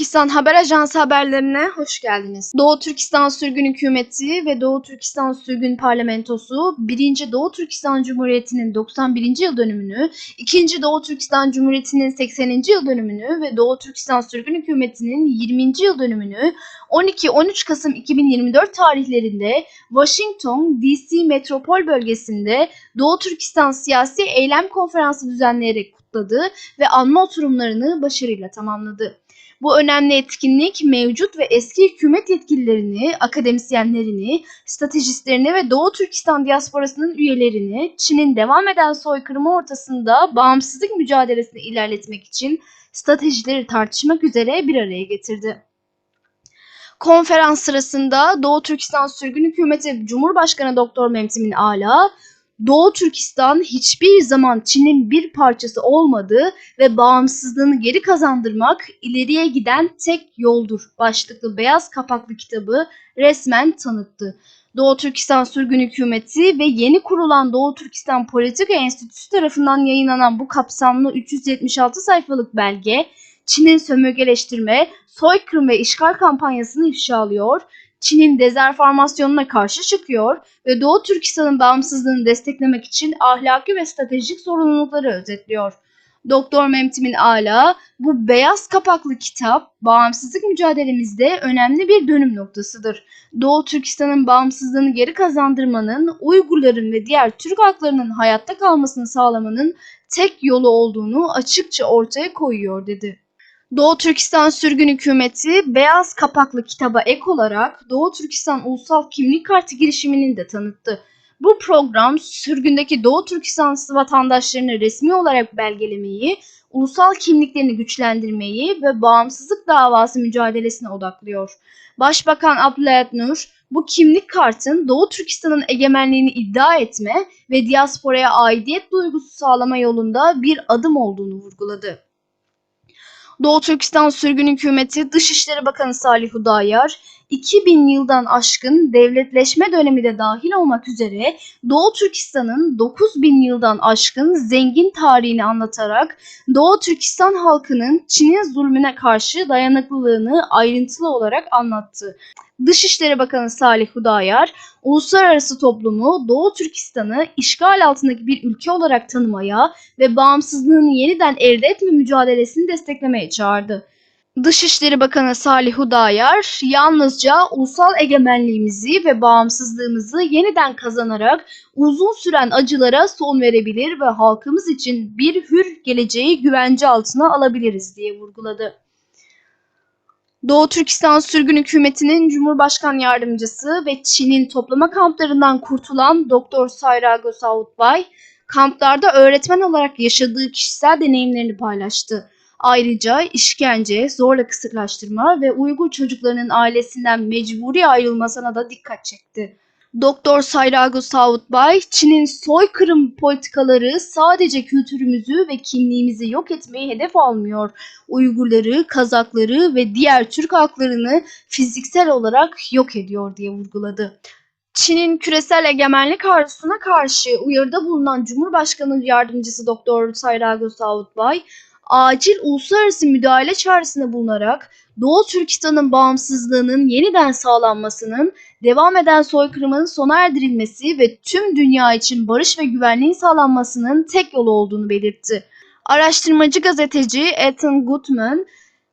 Türkistan Haber Ajansı haberlerine hoş geldiniz. Doğu Türkistan Sürgün Hükümeti ve Doğu Türkistan Sürgün Parlamentosu 1. Doğu Türkistan Cumhuriyeti'nin 91. yıl dönümünü, 2. Doğu Türkistan Cumhuriyeti'nin 80. yıl dönümünü ve Doğu Türkistan Sürgün Hükümeti'nin 20. yıl dönümünü 12-13 Kasım 2024 tarihlerinde Washington DC metropol bölgesinde Doğu Türkistan Siyasi Eylem Konferansı düzenleyerek kutladı ve anma oturumlarını başarıyla tamamladı. Bu önemli etkinlik mevcut ve eski hükümet yetkililerini, akademisyenlerini, stratejistlerini ve Doğu Türkistan diasporasının üyelerini Çin'in devam eden soykırımı ortasında bağımsızlık mücadelesini ilerletmek için stratejileri tartışmak üzere bir araya getirdi. Konferans sırasında Doğu Türkistan Sürgün Hükümeti Cumhurbaşkanı Doktor Memtimin Ala, Doğu Türkistan hiçbir zaman Çin'in bir parçası olmadığı ve bağımsızlığını geri kazandırmak ileriye giden tek yoldur başlıklı beyaz kapaklı kitabı resmen tanıttı. Doğu Türkistan Sürgün Hükümeti ve yeni kurulan Doğu Türkistan Politika Enstitüsü tarafından yayınlanan bu kapsamlı 376 sayfalık belge Çin'in sömürgeleştirme, soykırım ve işgal kampanyasını ifşalıyor, Çin'in dezerformasyonuna karşı çıkıyor ve Doğu Türkistan'ın bağımsızlığını desteklemek için ahlaki ve stratejik sorumlulukları özetliyor. Doktor Memtimin Ala bu beyaz kapaklı kitap bağımsızlık mücadelemizde önemli bir dönüm noktasıdır. Doğu Türkistan'ın bağımsızlığını geri kazandırmanın, Uygurların ve diğer Türk halklarının hayatta kalmasını sağlamanın tek yolu olduğunu açıkça ortaya koyuyor dedi. Doğu Türkistan Sürgün Hükümeti beyaz kapaklı kitaba ek olarak Doğu Türkistan Ulusal Kimlik Kartı girişimini de tanıttı. Bu program sürgündeki Doğu Türkistan vatandaşlarını resmi olarak belgelemeyi, ulusal kimliklerini güçlendirmeyi ve bağımsızlık davası mücadelesine odaklıyor. Başbakan Abdülhamit Nur bu kimlik kartın Doğu Türkistan'ın egemenliğini iddia etme ve diasporaya aidiyet duygusu sağlama yolunda bir adım olduğunu vurguladı. Doğu Türkistan Sürgün Hükümeti Dışişleri Bakanı Salih Hudayar, 2000 yıldan aşkın devletleşme dönemi de dahil olmak üzere Doğu Türkistan'ın 9000 yıldan aşkın zengin tarihini anlatarak Doğu Türkistan halkının Çin'in zulmüne karşı dayanıklılığını ayrıntılı olarak anlattı. Dışişleri Bakanı Salih Hudayar, uluslararası toplumu Doğu Türkistan'ı işgal altındaki bir ülke olarak tanımaya ve bağımsızlığını yeniden elde etme mücadelesini desteklemeye çağırdı. Dışişleri Bakanı Salih Hudayar, yalnızca ulusal egemenliğimizi ve bağımsızlığımızı yeniden kazanarak uzun süren acılara son verebilir ve halkımız için bir hür geleceği güvence altına alabiliriz diye vurguladı. Doğu Türkistan Sürgün Hükümeti'nin Cumhurbaşkan Yardımcısı ve Çin'in toplama kamplarından kurtulan Doktor Sayrago Sautbay, kamplarda öğretmen olarak yaşadığı kişisel deneyimlerini paylaştı. Ayrıca işkence, zorla kısırlaştırma ve Uygur çocuklarının ailesinden mecburi ayrılmasına da dikkat çekti. Doktor Sayrago Sautbay, Çin'in soykırım politikaları sadece kültürümüzü ve kimliğimizi yok etmeyi hedef almıyor. Uygurları, Kazakları ve diğer Türk halklarını fiziksel olarak yok ediyor diye vurguladı. Çin'in küresel egemenlik arzusuna karşı uyarıda bulunan Cumhurbaşkanı Yardımcısı Doktor Sayrago Sautbay, acil uluslararası müdahale çağrısında bulunarak Doğu Türkistan'ın bağımsızlığının yeniden sağlanmasının, devam eden soykırımın sona erdirilmesi ve tüm dünya için barış ve güvenliğin sağlanmasının tek yolu olduğunu belirtti. Araştırmacı gazeteci Ethan Gutman,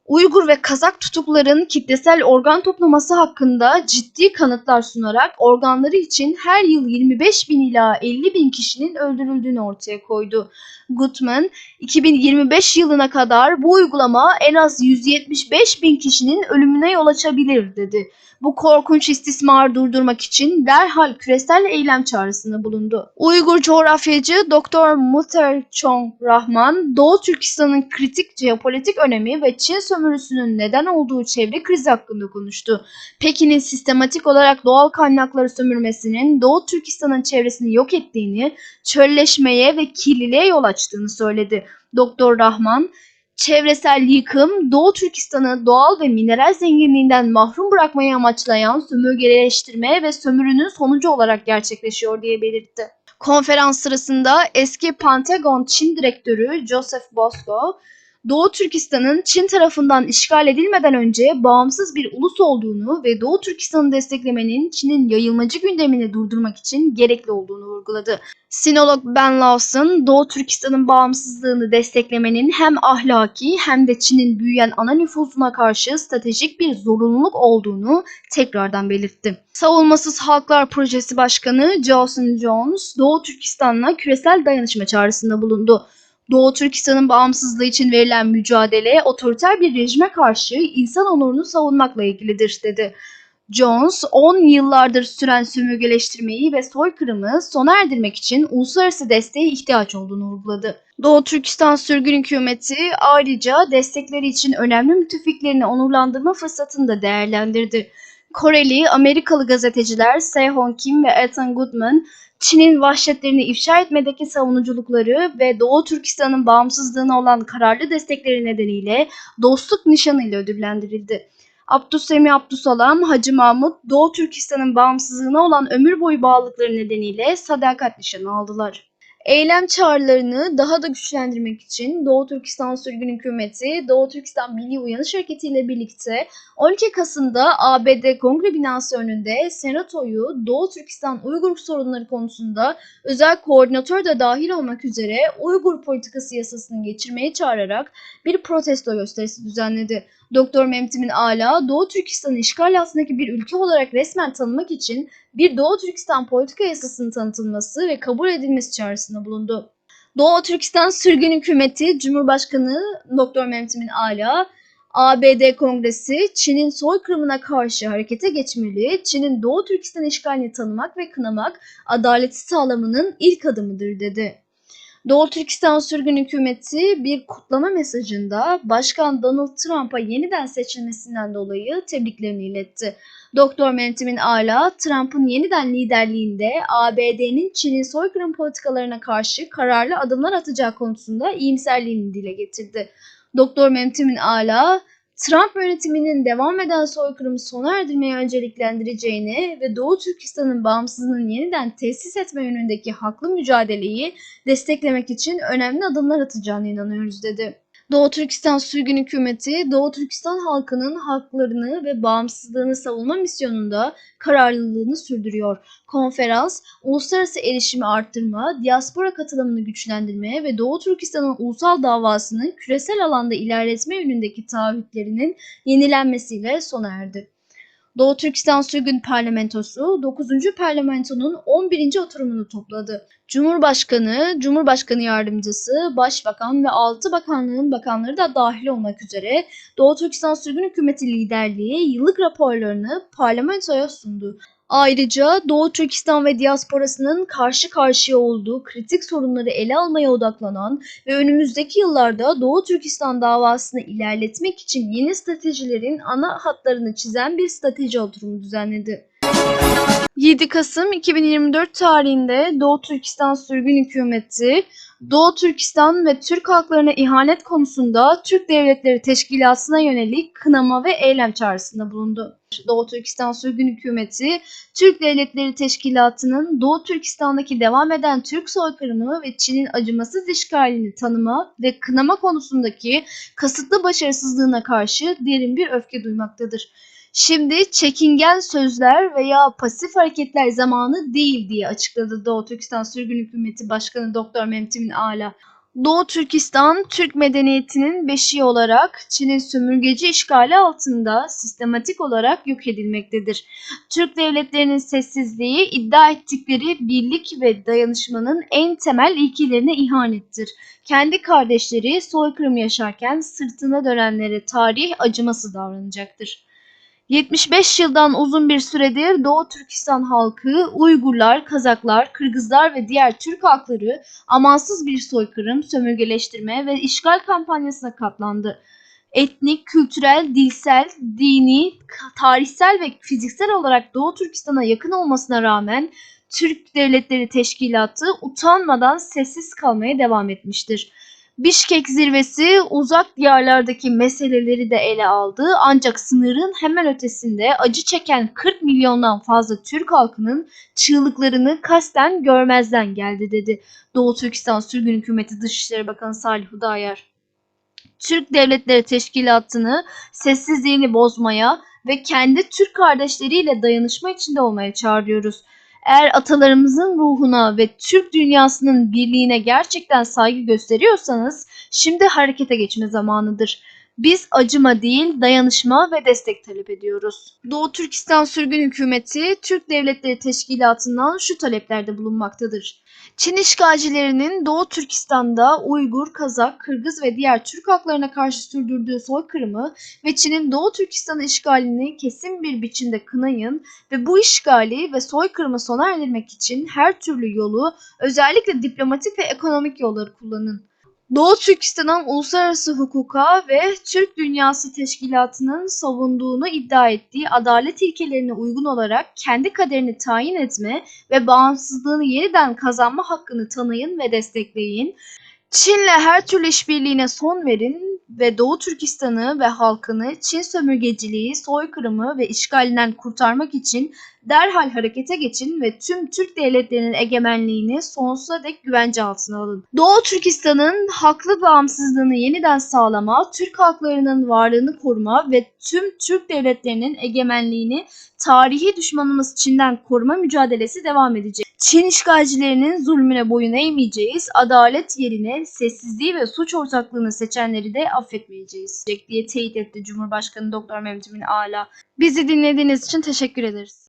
Uygur ve Kazak tutukluların kitlesel organ toplaması hakkında ciddi kanıtlar sunarak organları için her yıl 25 bin ila 50 bin kişinin öldürüldüğünü ortaya koydu. Gutman, 2025 yılına kadar bu uygulama en az 175 bin kişinin ölümüne yol açabilir dedi. Bu korkunç istismarı durdurmak için derhal küresel eylem çağrısında bulundu. Uygur coğrafyacı Dr. Muter Chong Rahman, Doğu Türkistan'ın kritik jeopolitik önemi ve Çin sömürüsünün neden olduğu çevre krizi hakkında konuştu. Pekin'in sistematik olarak doğal kaynakları sömürmesinin Doğu Türkistan'ın çevresini yok ettiğini, çölleşmeye ve kirliliğe yol açtığını söyledi. Doktor Rahman, çevresel yıkım Doğu Türkistan'ı doğal ve mineral zenginliğinden mahrum bırakmayı amaçlayan sömürgeleştirme ve sömürünün sonucu olarak gerçekleşiyor diye belirtti. Konferans sırasında eski Pentagon Çin Direktörü Joseph Bosco, Doğu Türkistan'ın Çin tarafından işgal edilmeden önce bağımsız bir ulus olduğunu ve Doğu Türkistan'ı desteklemenin Çin'in yayılmacı gündemini durdurmak için gerekli olduğunu vurguladı. Sinolog Ben Lawson, Doğu Türkistan'ın bağımsızlığını desteklemenin hem ahlaki hem de Çin'in büyüyen ana nüfuzuna karşı stratejik bir zorunluluk olduğunu tekrardan belirtti. Savunmasız Halklar Projesi Başkanı Jason Jones, Doğu Türkistan'la küresel dayanışma çağrısında bulundu. Doğu Türkistan'ın bağımsızlığı için verilen mücadele otoriter bir rejime karşı insan onurunu savunmakla ilgilidir dedi. Jones, 10 yıllardır süren sömürgeleştirmeyi ve soykırımı sona erdirmek için uluslararası desteğe ihtiyaç olduğunu vurguladı. Doğu Türkistan sürgün hükümeti ayrıca destekleri için önemli müttefiklerini onurlandırma fırsatını da değerlendirdi. Koreli, Amerikalı gazeteciler Sehon Kim ve Ethan Goodman, Çin'in vahşetlerini ifşa etmedeki savunuculukları ve Doğu Türkistan'ın bağımsızlığına olan kararlı destekleri nedeniyle dostluk nişanıyla ödüllendirildi. Abdüsemi Abdüsalam, Hacı Mahmut, Doğu Türkistan'ın bağımsızlığına olan ömür boyu bağlılıkları nedeniyle sadakat nişanı aldılar. Eylem çağrılarını daha da güçlendirmek için Doğu Türkistan Sürgün Hükümeti, Doğu Türkistan Milli Uyanış Hareketi ile birlikte 12 Kasım'da ABD Kongre binası önünde Senato'yu Doğu Türkistan Uygur sorunları konusunda özel koordinatör de dahil olmak üzere Uygur politikası yasasını geçirmeye çağırarak bir protesto gösterisi düzenledi. Doktor Memtim'in Ala, Doğu Türkistan'ı işgal altındaki bir ülke olarak resmen tanımak için bir Doğu Türkistan politika yasasının tanıtılması ve kabul edilmesi çağrısında bulundu. Doğu Türkistan Sürgün Hükümeti Cumhurbaşkanı Doktor Memtim'in Ala, ABD Kongresi Çin'in soykırımına karşı harekete geçmeli, Çin'in Doğu Türkistan işgalini tanımak ve kınamak adaleti sağlamanın ilk adımıdır dedi. Doğu Türkistan Sürgün Hükümeti bir kutlama mesajında Başkan Donald Trump'a yeniden seçilmesinden dolayı tebriklerini iletti. Doktor Mentim'in Ala, Trump'ın yeniden liderliğinde ABD'nin Çin'in soykırım politikalarına karşı kararlı adımlar atacağı konusunda iyimserliğini dile getirdi. Doktor Mentim'in Ala, Trump yönetiminin devam eden soykırımı sona erdirmeyi önceliklendireceğini ve Doğu Türkistan'ın bağımsızlığını yeniden tesis etme yönündeki haklı mücadeleyi desteklemek için önemli adımlar atacağına inanıyoruz dedi. Doğu Türkistan Sürgün Hükümeti, Doğu Türkistan halkının haklarını ve bağımsızlığını savunma misyonunda kararlılığını sürdürüyor. Konferans, uluslararası erişimi arttırma, diaspora katılımını güçlendirmeye ve Doğu Türkistan'ın ulusal davasını küresel alanda ilerletme yönündeki taahhütlerinin yenilenmesiyle sona erdi. Doğu Türkistan Sürgün Parlamentosu 9. Parlamentonun 11. oturumunu topladı. Cumhurbaşkanı, Cumhurbaşkanı Yardımcısı, Başbakan ve 6 bakanlığın bakanları da dahil olmak üzere Doğu Türkistan Sürgün Hükümeti liderliği yıllık raporlarını parlamentoya sundu. Ayrıca Doğu Türkistan ve diasporasının karşı karşıya olduğu kritik sorunları ele almaya odaklanan ve önümüzdeki yıllarda Doğu Türkistan davasını ilerletmek için yeni stratejilerin ana hatlarını çizen bir strateji oturumu düzenledi. 7 Kasım 2024 tarihinde Doğu Türkistan Sürgün Hükümeti, Doğu Türkistan ve Türk halklarına ihanet konusunda Türk Devletleri Teşkilatı'na yönelik kınama ve eylem çağrısında bulundu. Doğu Türkistan Sürgün Hükümeti, Türk Devletleri Teşkilatı'nın Doğu Türkistan'daki devam eden Türk soykırımı ve Çin'in acımasız işgalini tanıma ve kınama konusundaki kasıtlı başarısızlığına karşı derin bir öfke duymaktadır. Şimdi çekingen sözler veya pasif hareketler zamanı değil diye açıkladı Doğu Türkistan Sürgün Hükümeti Başkanı Doktor Memtimin Ala. Doğu Türkistan, Türk medeniyetinin beşiği olarak Çin'in sömürgeci işgali altında sistematik olarak yok edilmektedir. Türk devletlerinin sessizliği iddia ettikleri birlik ve dayanışmanın en temel ilkelerine ihanettir. Kendi kardeşleri soykırım yaşarken sırtına dönenlere tarih acıması davranacaktır. 75 yıldan uzun bir süredir Doğu Türkistan halkı, Uygurlar, Kazaklar, Kırgızlar ve diğer Türk halkları amansız bir soykırım, sömürgeleştirme ve işgal kampanyasına katlandı. Etnik, kültürel, dilsel, dini, tarihsel ve fiziksel olarak Doğu Türkistan'a yakın olmasına rağmen Türk Devletleri Teşkilatı utanmadan sessiz kalmaya devam etmiştir. Bişkek zirvesi uzak diyarlardaki meseleleri de ele aldı ancak sınırın hemen ötesinde acı çeken 40 milyondan fazla Türk halkının çığlıklarını kasten görmezden geldi dedi Doğu Türkistan Sürgün Hükümeti Dışişleri Bakanı Salih Hudayar. Türk Devletleri Teşkilatı'nı sessizliğini bozmaya ve kendi Türk kardeşleriyle dayanışma içinde olmaya çağırıyoruz. Eğer atalarımızın ruhuna ve Türk dünyasının birliğine gerçekten saygı gösteriyorsanız şimdi harekete geçme zamanıdır. Biz acıma değil, dayanışma ve destek talep ediyoruz. Doğu Türkistan Sürgün Hükümeti, Türk Devletleri Teşkilatı'ndan şu taleplerde bulunmaktadır. Çin işgalcilerinin Doğu Türkistan'da Uygur, Kazak, Kırgız ve diğer Türk halklarına karşı sürdürdüğü soykırımı ve Çin'in Doğu Türkistan işgalini kesin bir biçimde kınayın ve bu işgali ve soykırımı sona erdirmek için her türlü yolu, özellikle diplomatik ve ekonomik yolları kullanın. Doğu Türkistan'ın uluslararası hukuka ve Türk Dünyası Teşkilatı'nın savunduğunu iddia ettiği adalet ilkelerine uygun olarak kendi kaderini tayin etme ve bağımsızlığını yeniden kazanma hakkını tanıyın ve destekleyin. Çin'le her türlü işbirliğine son verin ve Doğu Türkistan'ı ve halkını Çin sömürgeciliği, soykırımı ve işgalinden kurtarmak için derhal harekete geçin ve tüm Türk devletlerinin egemenliğini sonsuza dek güvence altına alın. Doğu Türkistan'ın haklı bağımsızlığını yeniden sağlama, Türk halklarının varlığını koruma ve tüm Türk devletlerinin egemenliğini tarihi düşmanımız Çin'den koruma mücadelesi devam edecek. Çin işgalcilerinin zulmüne boyun eğmeyeceğiz, adalet yerine sessizliği ve suç ortaklığını seçenleri de affetmeyeceğiz diye teyit etti Cumhurbaşkanı Doktor Mehmet Emin Ala. Bizi dinlediğiniz için teşekkür ederiz.